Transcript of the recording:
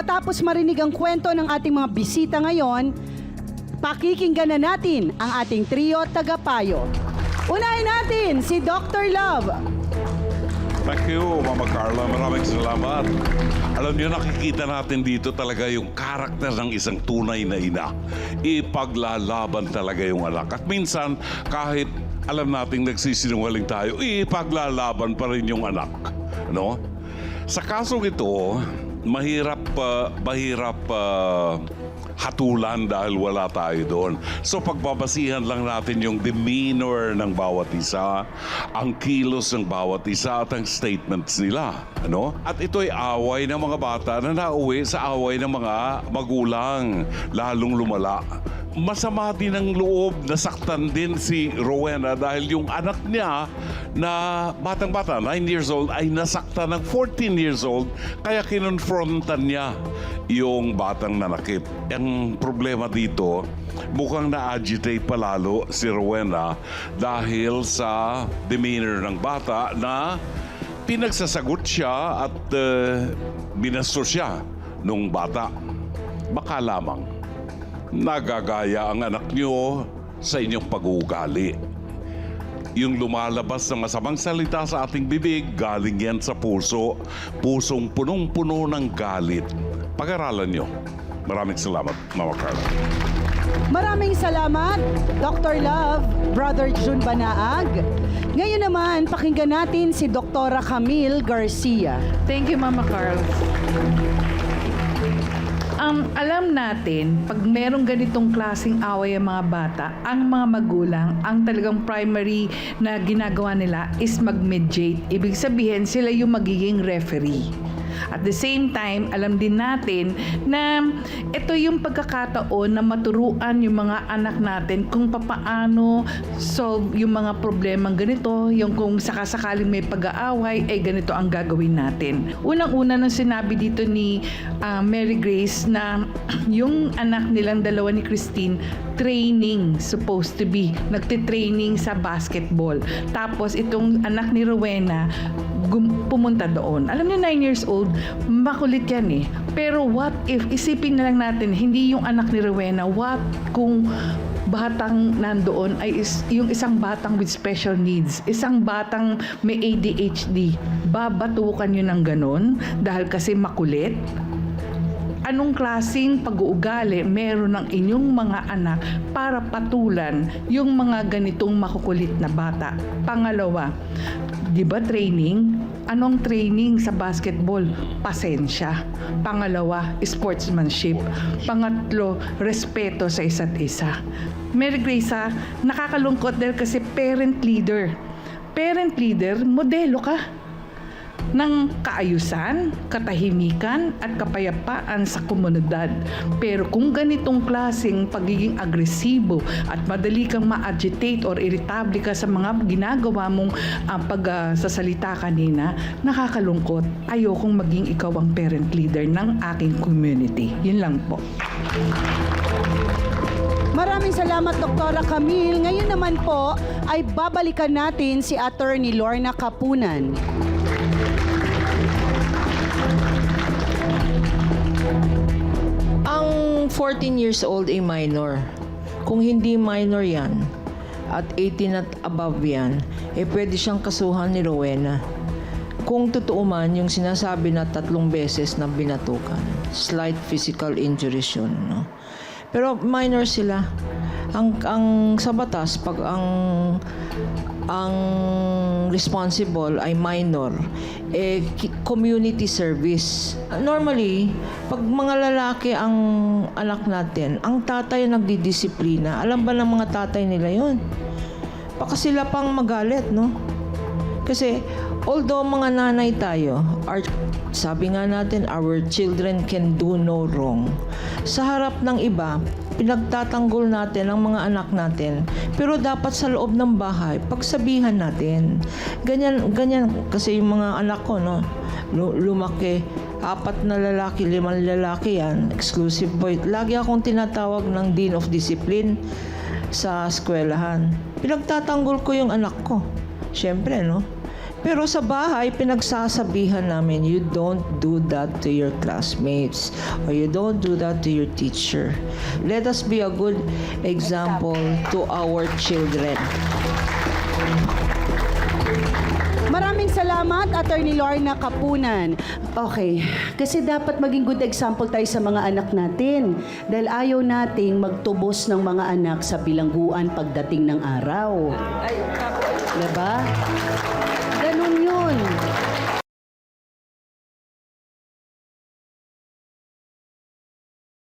Matapos marinig ang kwento ng ating mga bisita ngayon, pakikinggan na natin ang ating trio tagapayo. Unahin natin si Dr. Love. Thank you, Mama Carla. Maraming salamat. Alam niyo, nakikita natin dito talaga yung karakter ng isang tunay na ina. Ipaglalaban talaga yung anak. At minsan, kahit alam nating nagsisinungaling tayo, ipaglalaban pa rin yung anak. No? Sa kasong ito, mahirap, ah, mahirap ah, hatulan dahil wala tayo doon. So pagbabasihan lang natin yung demeanor ng bawat isa, ang kilos ng bawat isa at ang statements nila. Ano? At ito'y away ng mga bata na nauwi sa away ng mga magulang, lalong lumala. Masama din ang loob, nasaktan din si Rowena dahil yung anak niya na batang-bata, 9 years old, ay nasaktan ng 14 years old kaya kinonfrontan niya yung batang nanakit. Ang problema dito, mukhang na-agitate palalo si Rowena dahil sa demeanor ng bata na pinagsasagot siya at uh, binastos siya nung bata. Baka lamang nagagaya ang anak niyo sa inyong pag-uugali. Yung lumalabas na masamang salita sa ating bibig, galing yan sa puso. Pusong punong-puno ng galit. Pag-aralan nyo. Maraming salamat, Mama Carla. Maraming salamat, Dr. Love, Brother Jun Banaag. Ngayon naman, pakinggan natin si Dr. Camille Garcia. Thank you, Mama Carl. Um, alam natin, pag merong ganitong klaseng away ang mga bata, ang mga magulang, ang talagang primary na ginagawa nila is mag-mediate. Ibig sabihin, sila yung magiging referee. At the same time, alam din natin na ito yung pagkakataon na maturuan yung mga anak natin kung papaano solve yung mga problemang ganito, yung kung sakasakaling may pag-aaway, ay ganito ang gagawin natin. Unang-una nung sinabi dito ni ah, Mary Grace na yung anak nilang dalawa ni Christine, training supposed to be. Nagtitraining sa basketball. Tapos itong anak ni Rowena, pumunta doon. Alam niyo, 9 years old, makulit yan eh. Pero what if, isipin na lang natin, hindi yung anak ni Rowena, what kung batang nandoon ay is, yung isang batang with special needs, isang batang may ADHD, babatukan yun ng ganon dahil kasi makulit? anong klasing pag-uugali meron ng inyong mga anak para patulan yung mga ganitong makukulit na bata. Pangalawa, di ba training? Anong training sa basketball? Pasensya. Pangalawa, sportsmanship. Pangatlo, respeto sa isa't isa. Mary Grace, ah, nakakalungkot dahil kasi parent leader. Parent leader, modelo ka ng kaayusan, katahimikan at kapayapaan sa komunidad. Pero kung ganitong klaseng pagiging agresibo at madali kang ma-agitate or irritable ka sa mga ginagawa mong uh, pagsasalita kanina, nakakalungkot. Ayokong maging ikaw ang parent leader ng aking community. Yun lang po. Maraming salamat, Dr. Camille. Ngayon naman po ay babalikan natin si Attorney Lorna Kapunan. 14 years old ay minor. Kung hindi minor yan, at 18 at above yan, eh pwede siyang kasuhan ni Rowena. Kung totoo man yung sinasabi na tatlong beses na binatukan, slight physical injuries yun, no? Pero minor sila. Ang, ang sa batas, pag ang ang responsible ay minor, eh, community service. Normally, pag mga lalaki ang anak natin, ang tatay ang nagdidisiplina. Alam ba ng mga tatay nila yon? Baka sila pang magalit, no? Kasi, although mga nanay tayo, our, sabi nga natin, our children can do no wrong. Sa harap ng iba, pinagtatanggol natin ang mga anak natin. Pero dapat sa loob ng bahay, pagsabihan natin. Ganyan, ganyan, kasi yung mga anak ko, no, lu- lumaki, apat na lalaki, limang lalaki yan, exclusive boy. Lagi akong tinatawag ng Dean of Discipline sa eskwelahan. Pinagtatanggol ko yung anak ko. Siyempre, no? Pero sa bahay, pinagsasabihan namin, you don't do that to your classmates or you don't do that to your teacher. Let us be a good example to our children. Maraming salamat, Attorney Lorna Kapunan. Okay, kasi dapat maging good example tayo sa mga anak natin. Dahil ayaw nating magtubos ng mga anak sa bilangguan pagdating ng araw. Diba?